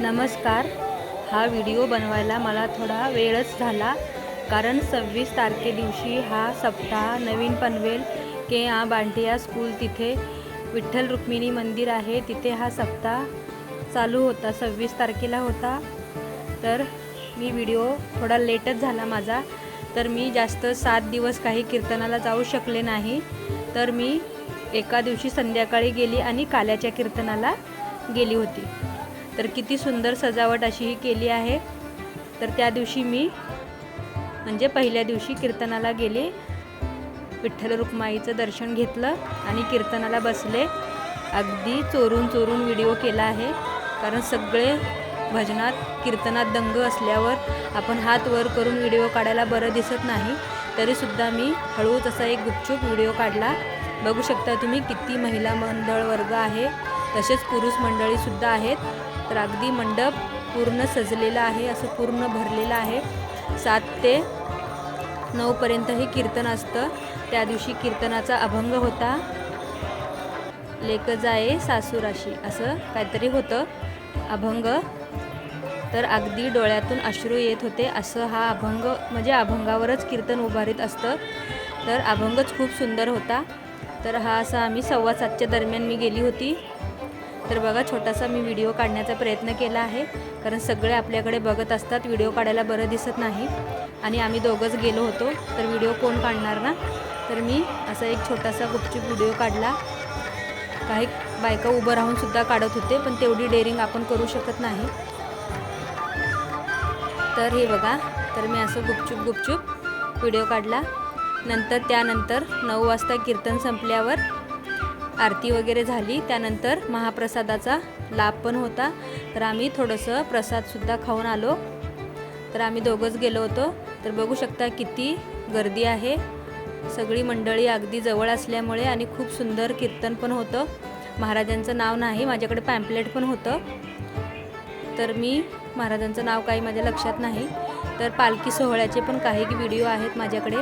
नमस्कार. हा व्हिडिओ बनवायला मला थोडा वेळच झाला. कारण सव्वीस तारखे दिवशी हा सप्ताह नवीन पनवेल के आ बांटिया स्कूल तिथे विठ्ठल रुक्मिणी मंदिर आहे. तिथे हा सप्ताह चालू होता सव्वीस तारखेला होता. तर मी व्हिडिओ थोडा लेटच झाला माझा. तर मी जास्त सात दिवस काही कीर्तनाला जाऊ शकले नाही. तर मी एका दिवशी संध्याकाळी गेली आणि काल्याच्या कीर्तनाला गेली होती. तर किती सुंदर सजावट अशी ही केली आहे. तर त्या दिवशी मी म्हणजे पहिल्या दिवशी कीर्तनाला गेले. विठ्ठल रुक्माईचं दर्शन घेतलं आणि कीर्तनाला बसले. अगदी चोरून चोरून व्हिडिओ केला आहे. कारण सगळे भजनात कीर्तनात दंग असल्यावर आपण हात वर करून व्हिडिओ काढायला बरं दिसत नाही. तरीसुद्धा मी हळूच असा एक गुपचूप व्हिडिओ काढला. बघू शकता तुम्ही किती महिला मंडळ वर्ग आहे. तसेच पुरुष मंडळीसुद्धा आहेत. तर अगदी मंडप पूर्ण सजलेला आहे असं पूर्ण भरलेलं आहे. सात ते नऊपर्यंत हे कीर्तन असतं. त्या दिवशी कीर्तनाचा अभंग होता. लेक जाये सासूराशी असं काहीतरी होतं. अभंग. तर अगदी डोळ्यातून अश्रू येत होते असं हा अभंग म्हणजे अभंगावरच कीर्तन उभारीत असतं. तर अभंगच खूप सुंदर होता. तर हा असा आम्ही सव्वा सातच्या दरम्यान मी गेली होती. तर बघा छोटासा मी व्हिडिओ काढण्याचा प्रयत्न केला आहे. कारण सगळे आपल्याकडे बघत असतात व्हिडिओ काढायला बरं दिसत नाही. आणि आम्ही दोघंच गेलो होतो तर व्हिडिओ कोण काढणार ना? तर मी असा एक छोटासा गुपचूप व्हिडिओ काढला. काही बायका उभं राहूनसुद्धा काढत होते पण तेवढी डेअरिंग आपण करू शकत नाही. तर हे बघा तर मी असं गुपचूप गुपचूप व्हिडिओ काढला. नंतर त्यानंतर नऊ वाजता कीर्तन संपल्यावर आरती वगैरे झाली. त्यानंतर महाप्रसादाचा लाभ पण होता. तर आम्ही थोडंसं प्रसादसुद्धा खाऊन आलो. तर आम्ही दोघंच गेलो होतो. तर बघू शकता किती गर्दी आहे. सगळी मंडळी अगदी जवळ असल्यामुळे आणि खूप सुंदर कीर्तन पण होतं. महाराजांचं नाव नाही माझ्याकडे पॅम्पलेट पण होतं. तर मी महाराजांचं नाव काही माझ्या लक्षात नाही. तर पालखी सोहळ्याचे पण काही व्हिडिओ आहेत माझ्याकडे.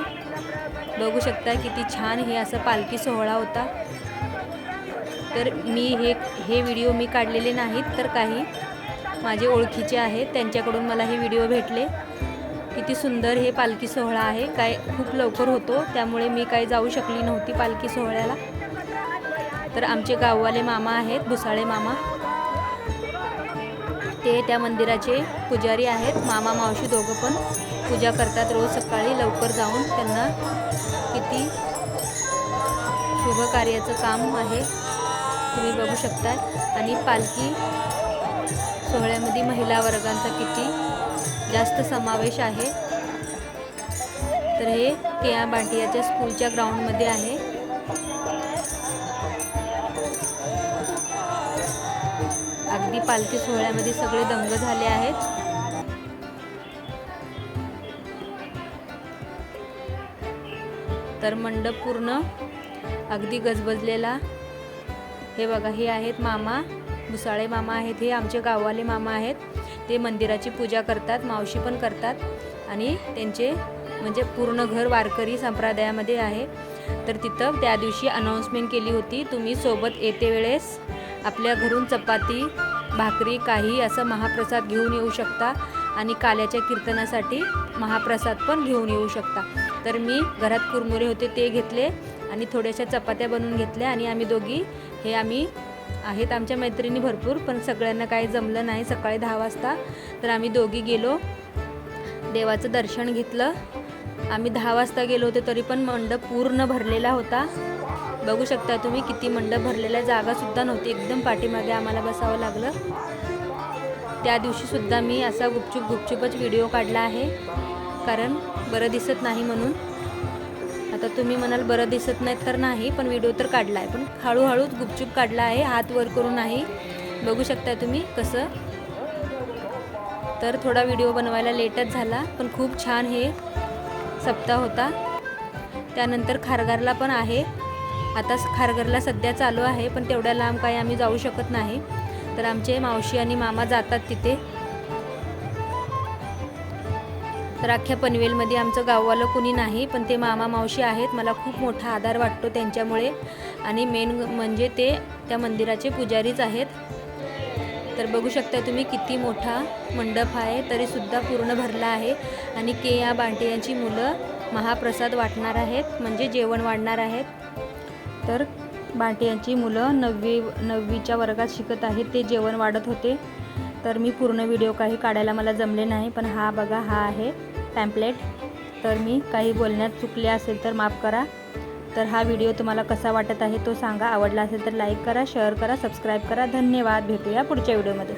बघू शकता किती छान हे असं पालखी सोहळा होता. तर मी हे हे व्हिडिओ मी काढलेले नाहीत तर काही माझे ओळखीचे आहेत त्यांच्याकडून मला हे व्हिडिओ भेटले. किती सुंदर हे पालखी सोहळा आहे. काय खूप लवकर होतो त्यामुळे मी काही जाऊ शकली नव्हती पालखी सोहळ्याला. तर आमचे गाववाले मामा आहेत भुसाळे मामा. ते त्या मंदिराचे पुजारी आहेत. मामा मावशी दोघं पण पूजा करतात रोज सकाळी लवकर जाऊन. त्यांना किती शुभ कार्याचं काम आहे. तुम्ही बघू शकता आणि पालखी सोहळ्यामध्ये महिला वर्गांचा किती जास्त समावेश आहे. तर हे केया बांटियाच्या स्कूलच्या ग्राउंडमध्ये आहे. अगदी पालखी सोहळ्यामध्ये सगळे दंग झाले आहेत. तर मंडप पूर्ण अगदी गजबजलेला हे बघा हे आहेत मामा. भुसाळे मामा आहेत हे आमचे गाववाले मामा आहेत. ते मंदिराची पूजा करतात मावशी पण करतात. आणि त्यांचे म्हणजे पूर्ण घर वारकरी संप्रदायामध्ये आहे. तर तिथं त्या दिवशी अनाऊन्समेंट केली होती तुम्ही सोबत येते वेळेस आपल्या घरून चपाती भाकरी काही असं महाप्रसाद घेऊन येऊ शकता. आणि काल्याच्या कीर्तनासाठी महाप्रसाद पण घेऊन येऊ शकता. तर मी घरात कुरमुरे होते ते घेतले. आणि थोड्याशा चपात्या बनवून घेतल्या आणि आम्ही दोघी हे आम्ही आहेत आमच्या मैत्रिणी भरपूर पण सगळ्यांना काही जमलं नाही. सकाळी दहा वाजता तर आम्ही दोघी गेलो. देवाचं दर्शन घेतलं. आम्ही दहा वाजता गेलो होतो तरी पण मंडप पूर्ण भरलेला होता. बघू शकता तुम्ही किती मंडप भरलेला जागासुद्धा नव्हती एकदम पाठीमागे आम्हाला बसावं लागलं. त्या दिवशीसुद्धा मी असा गुपचूप गुपचूपच व्हिडिओ काढला आहे कारण बरं दिसत नाही म्हणून. आता तुम्ही म्हणाल बरं दिसत नाहीत तर नाही पण व्हिडिओ तर काढला आहे. पण हळूहळूच गुपचूप काढला आहे हात वर करून नाही. बघू शकता तुम्ही कसं? तर थोडा व्हिडिओ बनवायला लेटच झाला पण खूप छान हे सप्ताह होता. त्यानंतर खारघरला पण आहे. आता खारघरला सध्या चालू आहे पण तेवढ्या लांब काही आम्ही जाऊ शकत नाही. तर आमचे मावशी आणि मामा जातात तिथे. तर अख्ख्या पनवेलमध्ये आमचं गाववालं कुणी नाही पण ते मामा मावशी आहेत. मला खूप मोठा आधार वाटतो त्यांच्यामुळे. आणि मेन म्हणजे ते त्या मंदिराचे पुजारीच आहेत. तर बघू शकता तुम्ही किती मोठा मंडप आहे तरीसुद्धा पूर्ण भरला आहे. आणि के या बांटियांची मुलं महाप्रसाद वाटणार आहेत म्हणजे जेवण वाढणार आहेत. तर बांटियांची मुलं नववी नववीच्या वर्गात शिकत आहेत ते जेवण वाढत होते. तर मी पूर्ण व्हिडिओ काही काढायला मला जमले नाही पण हा बघा हा आहे पॅम्पलेट तर मी काही बोलण्यात चुकले असेल तर माफ करा. तर हा व्हिडिओ तुम्हाला कसा वाटत आहे तो सांगा. आवडला असेल तर लाईक करा शेअर करा सबस्क्राईब करा. धन्यवाद. भेटूया पुढच्या व्हिडिओमध्ये.